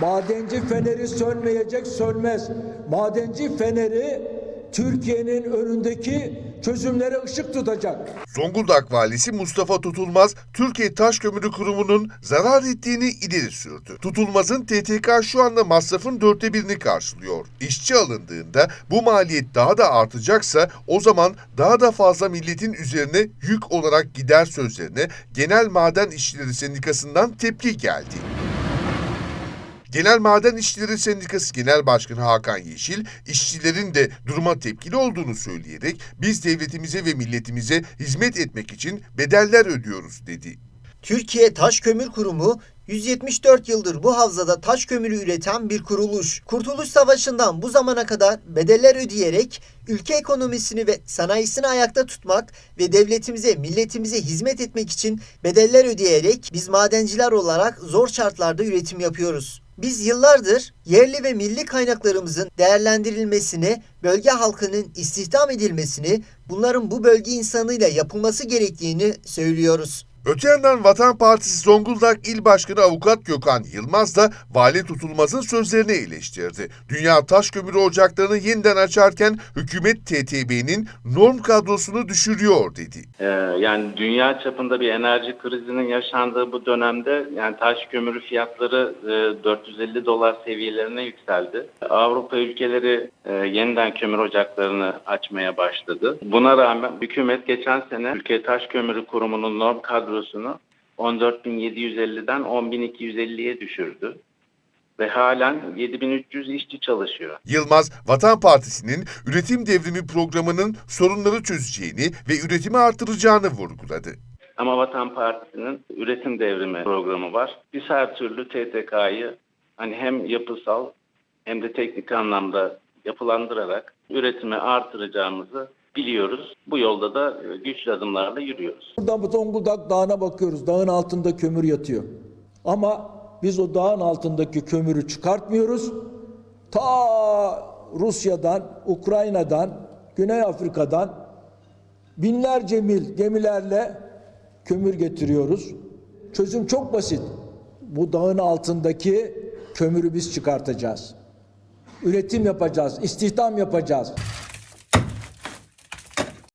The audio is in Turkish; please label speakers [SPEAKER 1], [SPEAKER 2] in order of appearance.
[SPEAKER 1] Madenci feneri sönmeyecek, sönmez. Madenci feneri Türkiye'nin önündeki çözümlere ışık tutacak.
[SPEAKER 2] Zonguldak valisi Mustafa Tutulmaz, Türkiye Taş Kömürü Kurumu'nun zarar ettiğini ileri sürdü. Tutulmaz'ın TTK şu anda masrafın dörtte birini karşılıyor. İşçi alındığında bu maliyet daha da artacaksa o zaman daha da fazla milletin üzerine yük olarak gider sözlerine Genel Maden İşçileri Sendikası'ndan tepki geldi. Genel Maden İşçileri Sendikası Genel Başkanı Hakan Yeşil, işçilerin de duruma tepkili olduğunu söyleyerek biz devletimize ve milletimize hizmet etmek için bedeller ödüyoruz dedi.
[SPEAKER 3] Türkiye Taş Kömür Kurumu 174 yıldır bu havzada taş kömürü üreten bir kuruluş. Kurtuluş Savaşı'ndan bu zamana kadar bedeller ödeyerek ülke ekonomisini ve sanayisini ayakta tutmak ve devletimize, milletimize hizmet etmek için bedeller ödeyerek biz madenciler olarak zor şartlarda üretim yapıyoruz. Biz yıllardır yerli ve milli kaynaklarımızın değerlendirilmesini, bölge halkının istihdam edilmesini, bunların bu bölge insanıyla yapılması gerektiğini söylüyoruz.
[SPEAKER 2] Öte yandan Vatan Partisi Zonguldak İl Başkanı Avukat Gökhan Yılmaz da Vali Tutulmaz'ın sözlerini eleştirdi. Dünya taş kömürü ocaklarını yeniden açarken hükümet TTB'nin norm kadrosunu düşürüyor dedi.
[SPEAKER 4] Ee, yani dünya çapında bir enerji krizinin yaşandığı bu dönemde yani taş kömürü fiyatları e, 450 dolar seviyelerine yükseldi. Avrupa ülkeleri e, yeniden kömür ocaklarını açmaya başladı. Buna rağmen hükümet geçen sene Ülke Taş Kömürü Kurumu'nun norm kadrosunu 14.750'den 10.250'ye düşürdü. Ve halen 7300 işçi çalışıyor.
[SPEAKER 2] Yılmaz, Vatan Partisi'nin üretim devrimi programının sorunları çözeceğini ve üretimi artıracağını vurguladı.
[SPEAKER 4] Ama Vatan Partisi'nin üretim devrimi programı var. Biz her türlü TTK'yı hani hem yapısal hem de teknik anlamda yapılandırarak üretimi artıracağımızı biliyoruz. Bu yolda da e, güçlü adımlarla yürüyoruz.
[SPEAKER 1] Buradan bu Zonguldak Dağı'na bakıyoruz. Dağın altında kömür yatıyor. Ama biz o dağın altındaki kömürü çıkartmıyoruz. Ta Rusya'dan, Ukrayna'dan, Güney Afrika'dan binlerce mil gemilerle kömür getiriyoruz. Çözüm çok basit. Bu dağın altındaki kömürü biz çıkartacağız. Üretim yapacağız, istihdam yapacağız.